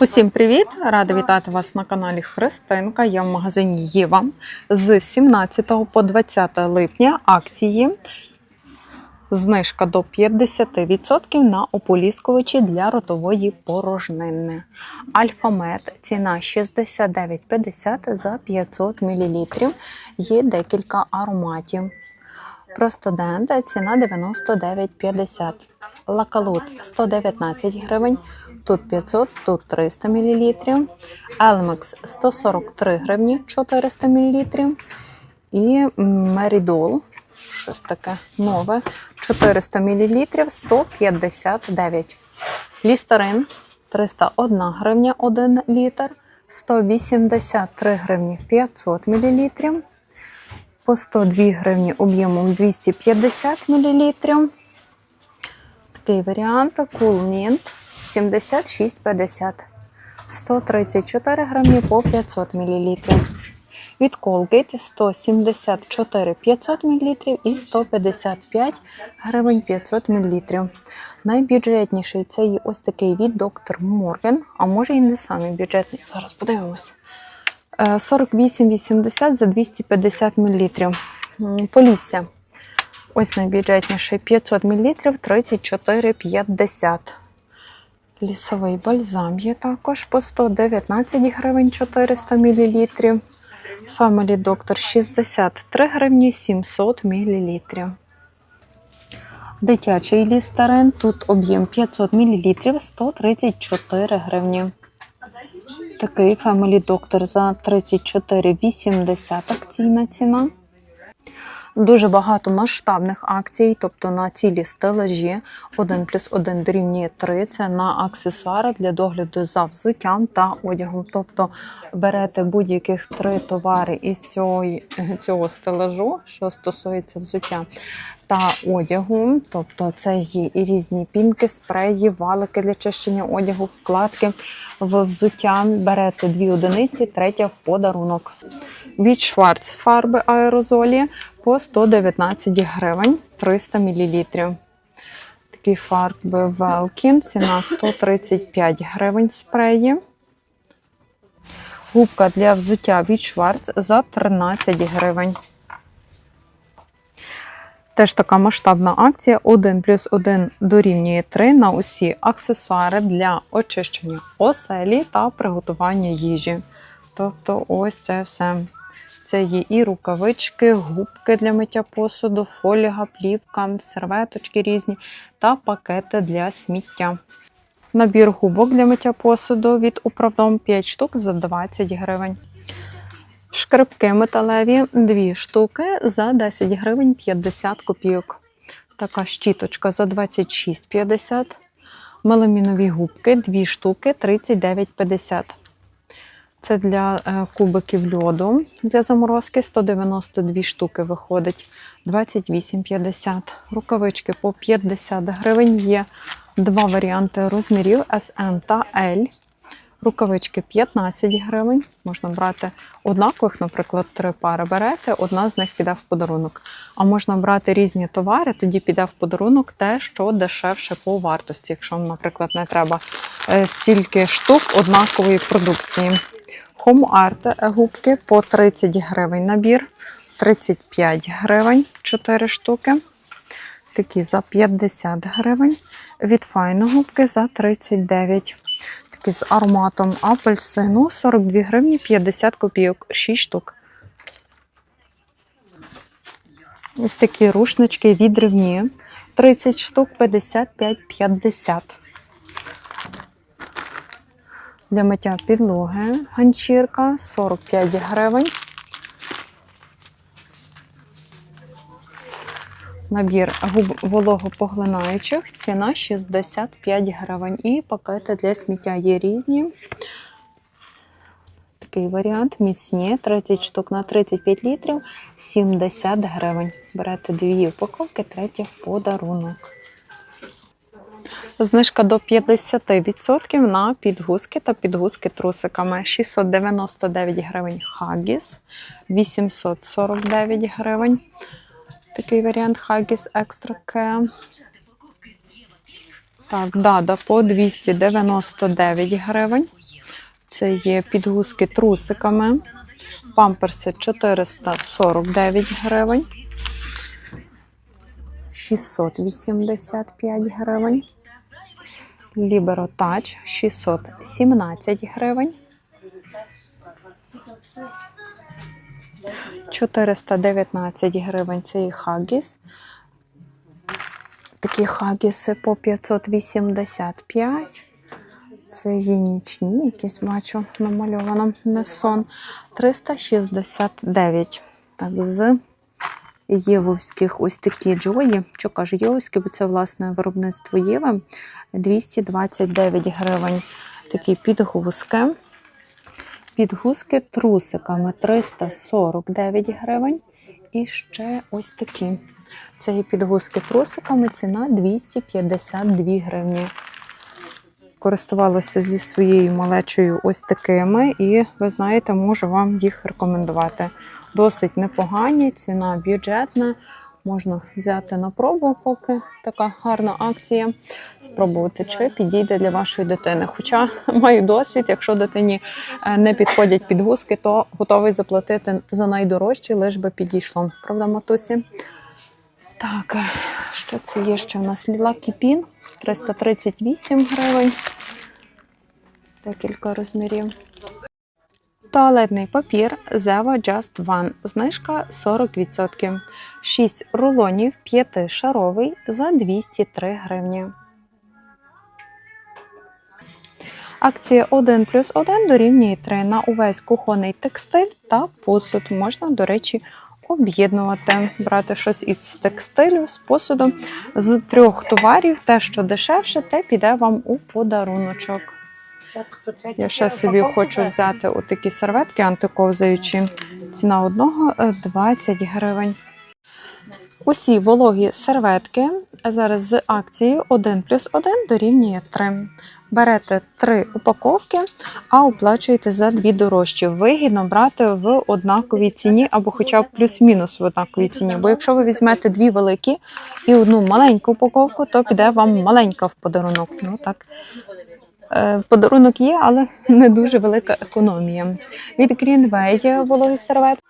Усім привіт! Рада вітати вас на каналі Христинка. Я в магазині Єва з 17 по 20 липня акції. Знижка до 50% на ополіскувачі для ротової порожнини. Альфамед ціна 69,50 за 500 мл. Є декілька ароматів. Простодент ціна 99,50. Лакалут 119 гривень, тут 500, тут 300 мл. Елмекс 143 гривні 400 мл. І Мерідол, щось таке нове, 400 мл 159. Лістарин 301 гривня 1 літр, 183 гривні 500 мл по 102 гривні об'ємом 250 мл. Такий варіант Cool Mint 76,50. 134 гривні по 500 мл. Від Colgate 174 500 мл і 155 гривень 500 мл. Найбюджетніший це є ось такий від Dr. Morgan, а може і не самий бюджетний. Зараз подивимося. 48,80 за 250 мл. Полісся. Ось найбюджетніший 500 мл 34,50. Лісовий бальзам є також по 119 гривень 400 мл. Family Doctor 63 гривні 700 мл. Дитячий лістарин. Тут об'єм 500 мл 134 гривні. Такий Family Doctor за 34,80 акційна ціна. Дуже багато масштабних акцій, тобто на цілі стелажі 1 плюс 1 дорівнює 3. Це на аксесуари для догляду за взуттям та одягом. Тобто берете будь-яких три товари із цього, цього стелажу, що стосується взуття. Та одягу, тобто це є і різні пінки, спреї, валики для чищення одягу, вкладки в взуття. Берете дві одиниці, третя в подарунок. Від Шварц фарби аерозолі по 119 гривень 300 мл. Такі фарби Велкін, ціна 135 гривень спреї. Губка для взуття від Шварц за 13 гривень. Теж така масштабна акція 1 плюс 1 дорівнює 3 на усі аксесуари для очищення оселі та приготування їжі. Тобто, ось це все. Це є і рукавички, губки для миття посуду, фольга, плівка, серветочки різні та пакети для сміття. Набір губок для миття посуду від управдом 5 штук за 20 гривень. Шкребки металеві 2 штуки за 10 гривень 50 копійок. Така щіточка за 26,50. Меламінові губки 2 штуки 39,50. Це для е, кубиків льоду для заморозки 192 штуки виходить 28,50. Рукавички по 50 гривень. Є два варіанти розмірів SN та L. Рукавички 15 гривень. Можна брати однакових, наприклад, три пари берете, одна з них піде в подарунок. А можна брати різні товари, тоді піде в подарунок те, що дешевше по вартості, якщо, наприклад, не треба е, стільки штук однакової продукції. Home Art губки по 30 гривень набір, 35 гривень 4 штуки. Такі за 50 гривень. Від файно губки за 39 Такі з ароматом апельсину 42 гривні 50 копійок, 6 штук. Такі рушнички відривні. 30 штук 55,50. Для миття підлоги ганчірка 45 гривень. Набір губ вологопоглинаючих, ціна 65 гривень. І пакети для сміття є різні. Такий варіант міцні 30 штук на 35 літрів, 70 гривень. Берете дві упаковки, третя в подарунок. Знижка до 50% на підгузки та підгузки трусиками. 699 гривень Хагіс, 849 гривень. Такий варіант Huggies Extra Care. Так, дада по 299 гривень. Це є підгузки трусиками. Памперси 449 гривень. 685 гривень. Libero Touch 617 гривень. 419 гривень це і хагіс. Такі хагіси по 585. Це є нічні, якісь бачу намальовано не сон. 369. Так, з євовських ось такі джої. Що кажу, євовські, бо це власне виробництво Єви. 229 гривень. Такі підгузки. Підгузки трусиками 349 гривень. І ще ось такі. Це є підгузки трусиками, ціна 252 гривні. Користувалася зі своєю малечою ось такими, і ви знаєте, можу вам їх рекомендувати. Досить непогані, ціна бюджетна. Можна взяти на пробу, поки така гарна акція. Спробувати, чи підійде для вашої дитини. Хоча маю досвід, якщо дитині е, не підходять підгузки, то готовий заплатити за найдорожчі, лиш би підійшло. Правда, матусі? Так, е, що це є ще у нас? Ліла Кіпін 338 гривень. Декілька розмірів. Туалетний папір Zeva Just One. Знижка 40%. 6 рулонів 5-шаровий за 203 гривні. Акція 1 плюс 1 дорівнює 3 на увесь кухонний текстиль та посуд. Можна, до речі, об'єднувати, брати щось із текстилю, з посуду. З трьох товарів, те, що дешевше, те піде вам у подаруночок. Я ще собі хочу взяти отакі серветки антиковзаючі. Ціна одного е, 20 гривень. Усі вологі серветки зараз з акцією 1 плюс 1 дорівнює 3. Берете 3 упаковки, а оплачуєте за дві дорожчі. Вигідно брати в однаковій ціні або хоча б плюс-мінус в однаковій ціні. Бо якщо ви візьмете дві великі і одну маленьку упаковку, то піде вам маленька в подарунок. Ну так. Е, Подарунок є, але не дуже велика економія. Від Greenway вологі серветки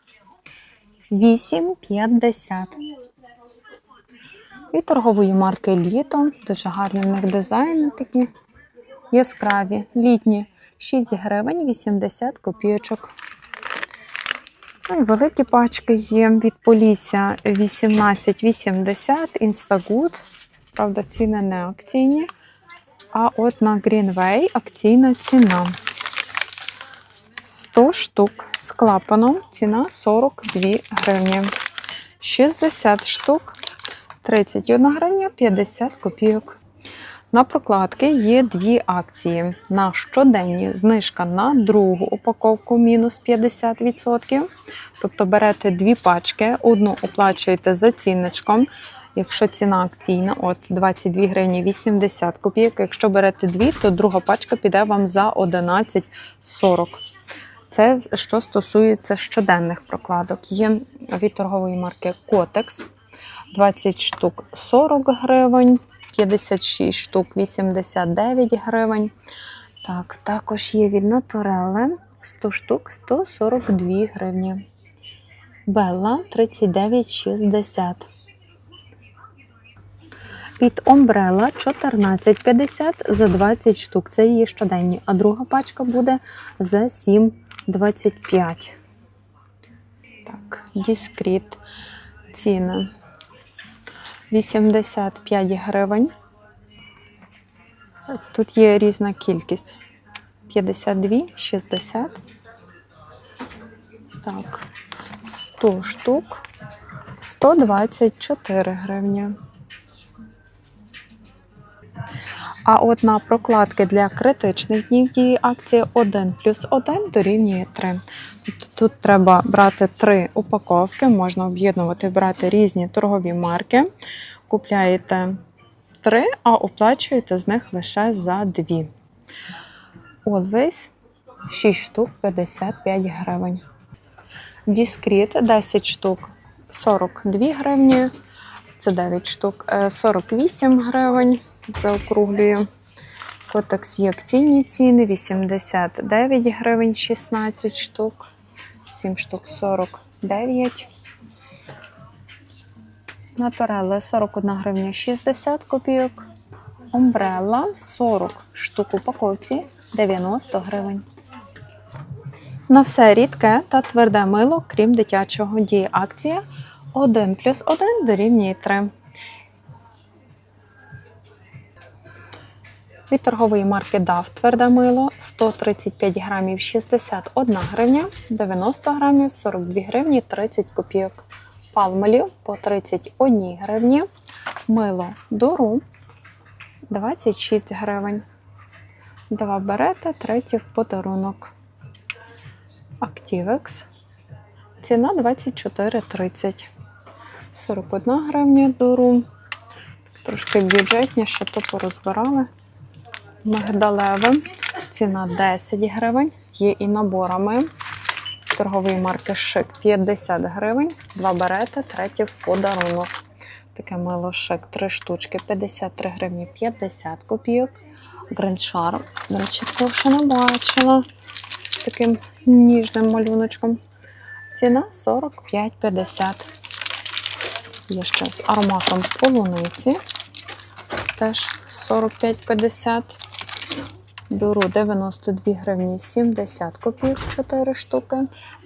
8,50. Від торгової марки Літо. Дуже гарні в них дизайни такі яскраві, літні. 6 гривень 80 копійочок. Ну великі пачки є від Полісся 18,80, Instagood. Правда, ціни не акційні. А от на Greenway акційна ціна. 100 штук з клапаном. Ціна 42 гривні. 60 штук 31 гривня 50 копійок. На прокладки є дві акції. На щоденні знижка на другу упаковку мінус 50%. Тобто берете дві пачки, одну оплачуєте за цінничком. Якщо ціна акційна, от 22 гривні 80 копійок. Якщо берете дві, то друга пачка піде вам за 11,40. Це що стосується щоденних прокладок. Є від торгової марки Kotex 20 штук 40 гривень, 56 штук 89 гривень. Так, також є від Naturelle 100 штук 142 гривні. Белла 39,60. Від Umbrella 14,50 за 20 штук. Це її щоденні. А друга пачка буде за 7,25. Так, Discreet. Ціни. 85 гривень. Тут є різна кількість. 52, 60. Так, 100 штук. 124 гривні. А от на прокладки для критичних днів дії акція 1 плюс 1 дорівнює 3. Тобто тут треба брати 3 упаковки, можна об'єднувати, брати різні торгові марки. Купляєте 3, а оплачуєте з них лише за 2. Always 6 штук 55 гривень. Discreet 10 штук 42 гривні. Це 9 штук, е, 48 гривень. Заокруглюю. Котекс є акційні ціни 89 гривень 16 штук, 7 штук 49. Натурелла 41 гривня 60 копійок. Омбрелла 40 штук упаковці 90 гривень. На все рідке та тверде мило, крім дитячого, діє акція 1 плюс 1 дорівнює 3. Від торгової марки DAF тверде мило 135 грамів 61 гривня, 90 грамів 42 гривні 30 копійок. Палмолів по 31 гривні, мило дуру 26 гривень. Два берете, третє в подарунок. Активекс. Ціна 24,30. 41 гривня дуру. Трошки бюджетніше, то порозбирали. Мигдалеве. Ціна 10 гривень. Є і наборами. Торгової марки Шик 50 гривень. Два берете, третє в подарунок. Таке мило шик, три штучки, 53 гривні 50 копійок. Гриншар, до речі, такого ще не бачила. З таким ніжним малюночком. Ціна 45,50. Є ще з ароматом полуниці. Теж 45,50. Беру 92 гривні 70 копійок 4 штуки.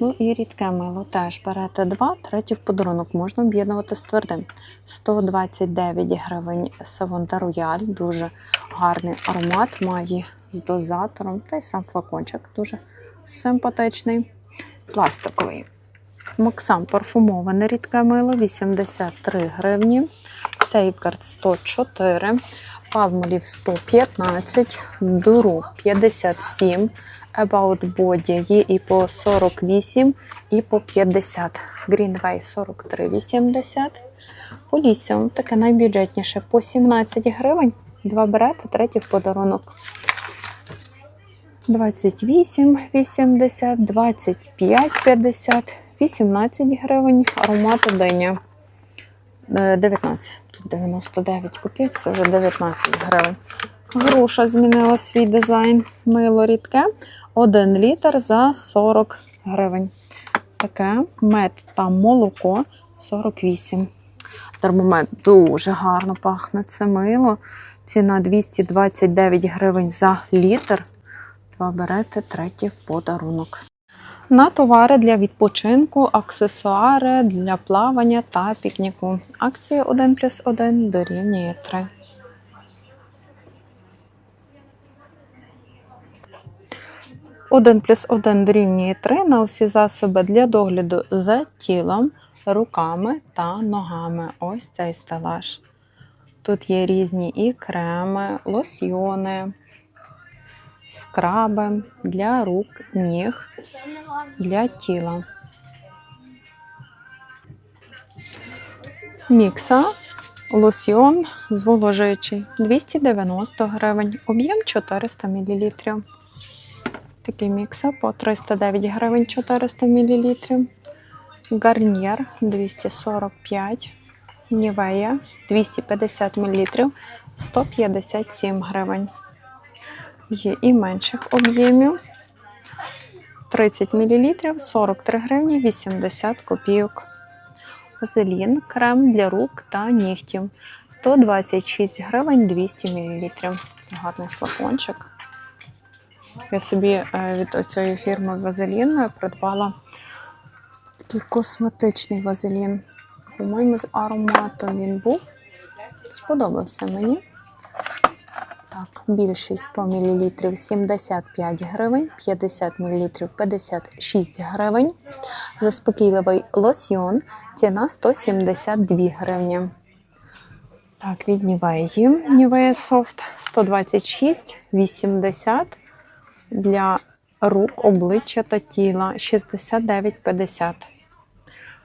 Ну і рідке мило теж берете 2, третє в подарунок можна об'єднувати з твердим. 129 гривень Савонда Рояль, дуже гарний аромат, має з дозатором, та й сам флакончик дуже симпатичний. Пластиковий. Максам парфумоване рідке мило 83 гривні. Сейфгард 104, Палмолів 115, Дуру 57, About Body є і по 48, і по 50. Greenway 43,80. Полісся, таке найбюджетніше, по 17 гривень. Два берете, третій в подарунок. 28,80, 25,50, 18 гривень, аромат диня. Е, 19. Тут 99 копійок, це вже 19 гривень. Груша змінила свій дизайн. Мило рідке. 1 літр за 40 гривень. Таке мед та молоко 48. Термомет дуже гарно пахне. Це мило. Ціна 229 гривень за літр. Два берете, третій подарунок. На товари для відпочинку, аксесуари для плавання та пікніку. Акція 1 плюс 1 дорівнює 3. Один плюс один дорівнює 3 на усі засоби для догляду за тілом, руками та ногами. Ось цей стелаж. Тут є різні і креми, лосьйони, скраби для рук, ніг, для тіла. Мікса, лосьйон зволожуючий 290 гривень, об'єм 400 мл. Такий мікса по 309 гривень 400 мл. Гарнір 245 Нівея 250 мл 157 гривень. Є і менших об'ємів 30 мл 43 гривні 80 копійок. Вазелін, крем для рук та нігтів 126 гривень 200 мл. Гарний флакончик. Я собі е, від цієї фірми Вазелін придбала такий косметичний вазелін. По-моєму, з ароматом він був. Сподобався мені. Так, більший 100 мл 75 гривень, 50 мл 56 гривень. Заспокійливий лосьйон. Ціна 172 гривні. Так, від Нівеї. Нівея Софт 126, 80 для рук, обличчя та тіла 69,50.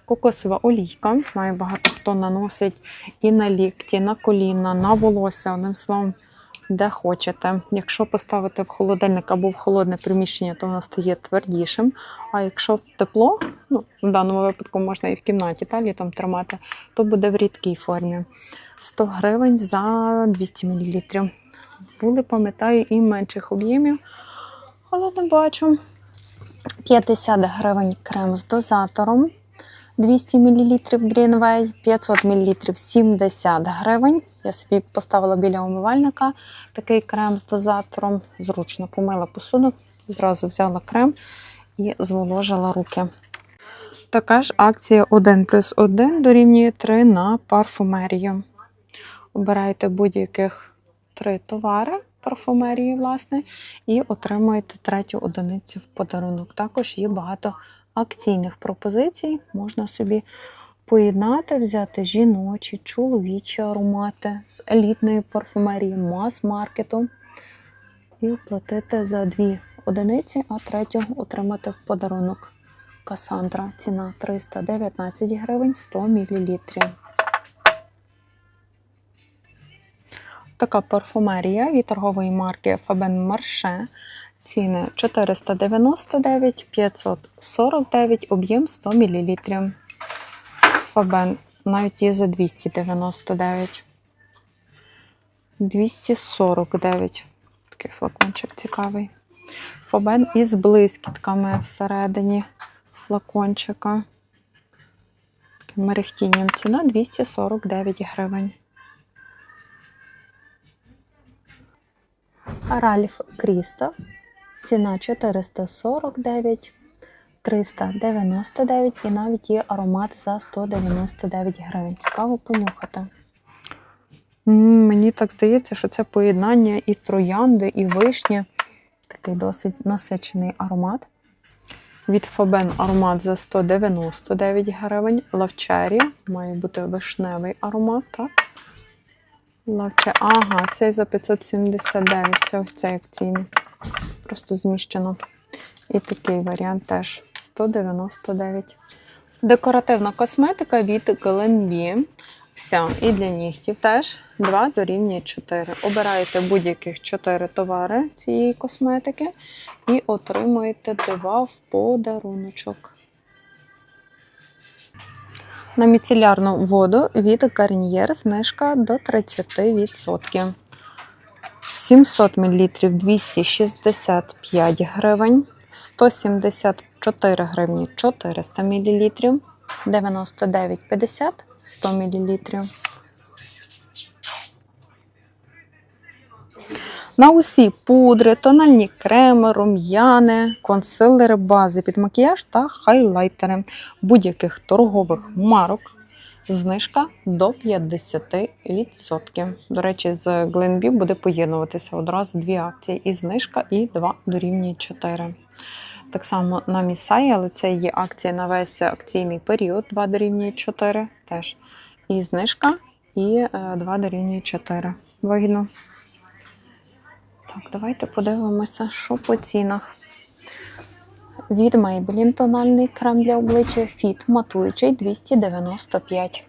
Кокосова олійка. Знаю, багато хто наносить і на лікті, на коліна, на волосся, одним словом, де хочете. Якщо поставити в холодильник або в холодне приміщення, то воно стає твердішим. А якщо в тепло, ну, в даному випадку можна і в кімнаті та літом тримати, то буде в рідкій формі. 100 гривень за 200 мл. Були, пам'ятаю, і менших об'ємів, але не бачу. 50 гривень крем з дозатором. 200 мл Greenway, 500 мл 70 гривень. Я собі поставила біля умивальника такий крем з дозатором. Зручно помила посуду, зразу взяла крем і зволожила руки. Така ж акція 1 плюс 1 дорівнює 3 на парфумерію. Обирайте будь-яких три товари парфумерії, власне, і отримуєте третю одиницю в подарунок. Також є багато акційних пропозицій. Можна собі поєднати, взяти жіночі, чоловічі аромати з елітної парфумерії, мас-маркету і оплатити за дві одиниці, а третю отримати в подарунок. Касандра. Ціна 319 гривень 100 мл. Така парфумерія від торгової марки Faben Marche. Ціни 499, 549, об'єм 100 мл. Faben навіть є за 299. 249. Такий флакончик цікавий. Фабен із блискітками всередині флакончика. Мерехтінням ціна 249 гривень. Ральф Крістов. Ціна 449, 399 і навіть є аромат за 199 гривень. Цікаво понюхати. Мені так здається, що це поєднання і троянди, і вишні. Такий досить насичений аромат. Від Фабен аромат за 199 гривень. Лавчері. Має бути вишневий аромат, так? Лавче. Ага, цей за 579. Це ось цей акційний. Просто зміщено. І такий варіант теж 199. Декоративна косметика від Glenbee. Вся. І для нігтів теж 2 дорівнює 4. Обираєте будь-яких 4 товари цієї косметики і отримуєте 2 в подаруночок. На міцелярну воду від Garnier знижка до 30%. 700 мл 265 гривень, 174 гривні 400 мл, 99,50 100 мл. На усі пудри, тональні креми, рум'яни, консилери, бази під макіяж та хайлайтери будь-яких торгових марок. Знижка до 50%. До речі, з Glenbee буде поєднуватися одразу дві акції: і знижка, і 2 дорівнює 4. Так само на Місай, але це є акція на весь акційний період 2 дорівнює 4 теж. І знижка, і 2 дорівнює 4. Вигідно. Так, давайте подивимося, що по цінах. Від Maybelline тональний крем для обличчя Fit матуючий 295.